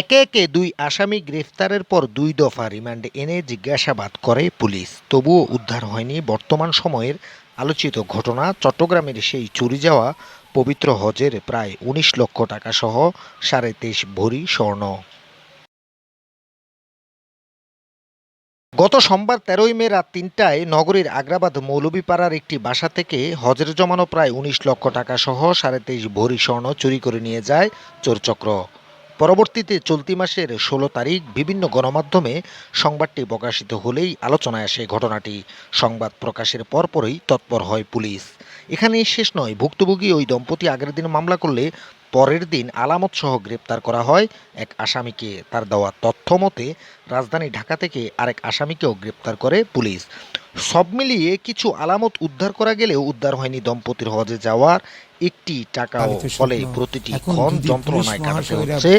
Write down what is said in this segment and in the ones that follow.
একে একে দুই আসামি গ্রেফতারের পর দুই দফা রিমান্ডে এনে জিজ্ঞাসাবাদ করে পুলিশ। তবুও উদ্ধার হয়নি বর্তমান সময়ের আলোচিত ঘটনা। চট্টগ্রামের সেই চুরি যাওয়া পবিত্র হজের প্রায় উনিশ লক্ষ টাকা সহ সাড়ে তেইশ ভরি স্বর্ণ। গত সোমবার তেরোই মে রাত তিনটায় নগরীর আগ্রাবাদ মৌলভীপাড়ার একটি বাসা থেকে হজের জমানো প্রায় উনিশ লক্ষ টাকা সহ সাড়ে তেইশ ভরি স্বর্ণ চুরি করে নিয়ে যায় চোরচক্র। পরবর্তীতে চলতি মাসের ষোলো তারিখ বিভিন্ন গণমাধ্যমে সংবাদটি প্রকাশিত হলেই আলোচনায় আসে ঘটনাটি। সংবাদ প্রকাশের পরপরই তৎপর হয় পুলিশ। এখানেই শেষ নয়, ভুক্তভোগী ওই দম্পতি আগের দিন মামলা করলে পরের দিন আলামত সহ গ্রেপ্তার করা হয় এক আসামিকে। তার দেওয়া তথ্য মতে, রাজধানী ঢাকা থেকে আরেক আসামিকেও গ্রেপ্তার করে পুলিশ। সব মিলিয়ে কিছু আলামত উদ্ধার করা গেলেও উদ্ধার হয়নি দম্পতির হজে যাওয়ার। একটি টাকাও ফলে প্রতিটি ক্ষণ যন্ত্রণায় কাটাতে হচ্ছে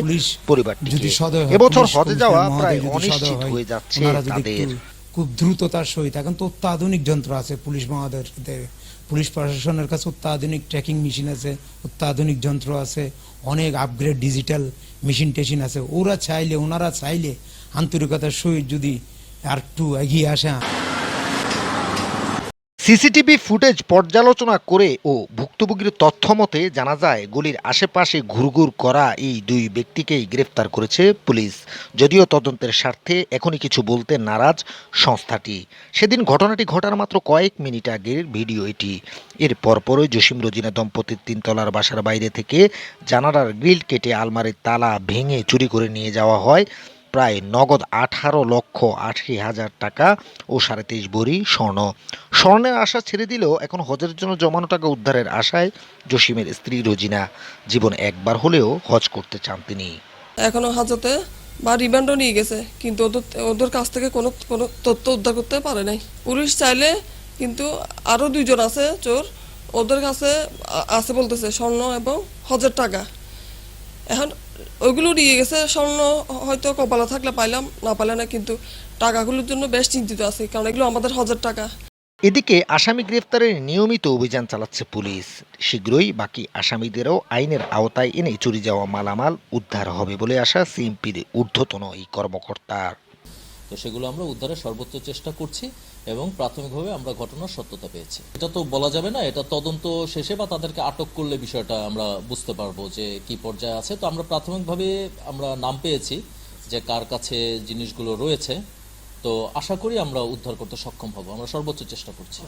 পরিবারটিকে। হয়, এবছর হজে যাওয়া প্রায় অনিশ্চিত হয়ে যাচ্ছে তাদের। খুব দ্রুততার সহিত এখন তো অত্যাধুনিক যন্ত্র আছে পুলিশ মহোদয়দের পুলিশ প্রশাসনের কাছে অত্যাধুনিক ট্র্যাকিং মেশিন আছে অত্যাধুনিক যন্ত্র আছে অনেক আপগ্রেড ডিজিটাল মেশিন টেশিন আছে। ওরা চাইলে ওনারা চাইলে আন্তরিকতার সহিত যদি আর একটু এগিয়ে আসে সিসিটিভি ফুটেজ পর্যালোচনা করে ও ভুক্তভোগীর তথ্য মতে জানা যায়, গলির আশেপাশে ঘুরঘুর করা এই দুই ব্যক্তিকেই গ্রেফতার করেছে পুলিশ। যদিও তদন্তের স্বার্থে এখনই কিছু বলতে নারাজ সংস্থাটি। সেদিন ঘটনাটি ঘটার মাত্র কয়েক মিনিট আগের ভিডিও এটি। এর পরপরই জসিম রোজিনা দম্পতির তিনতলার বাসার বাইরে থেকে জানালার গ্রিল কেটে আলমারির তালা ভেঙে চুরি করে নিয়ে যাওয়া হয়। প্রায় নগদ আঠারো লক্ষ আশি হাজার টাকা ও সাড়ে তেইশ ভরি স্বর্ণ। স্বর্ণের আশা ছেড়ে দিলেও এখন হজের জন্য জমানো টাকা উদ্ধারের আশায় জসিমের স্ত্রী রোজিনা। জীবন একবার হলেও হজ করতে চান তিনি। এখনও হাজতে বা রিমান্ডও নিয়ে গেছে, কিন্তু ওদের ওদের কাছ থেকে কোনো কোনো তথ্য উদ্ধার করতে পারে নাই। পুলিশ চাইলে কিন্তু আরও দুইজন আছে চোর, ওদের কাছে আছে বলতেছে স্বর্ণ এবং হজের টাকা। এখন ওইগুলো নিয়ে গেছে, স্বর্ণ হয়তো কপালে থাকলে পাইলাম, না পাইলে না, কিন্তু টাকাগুলোর জন্য বেশ চিন্তিত আছে, কারণ এগুলো আমাদের হাজার টাকা। এদিকে আসামি গ্রেফতারের নিয়মিত অভিযান চালাচ্ছে পুলিশ। শীঘ্রই বাকি আসামিদেরও আইনের আওতায় এনে চুরি যাওয়া মালামাল উদ্ধার হবে বলে আশা সিএমপির ঊর্ধ্বতন এই কর্মকর্তার। তো সেগুলো আমরা উদ্ধারের সর্বোচ্চ চেষ্টা করছি এবং প্রাথমিকভাবে আমরা ঘটনার সত্যতা পেয়েছি। এটা তো বলা যাবে না, এটা তদন্ত শেষে বা তাদেরকে আটক করলে বিষয়টা আমরা বুঝতে পারব যে কি পর্যায়ে আছে। তো আমরা প্রাথমিকভাবে আমরা নাম পেয়েছি যে কার কাছে জিনিসগুলো রয়েছে। তো আশা করি আমরা উদ্ধার করতে সক্ষম হব। আমরা সর্বোচ্চ চেষ্টা করছি।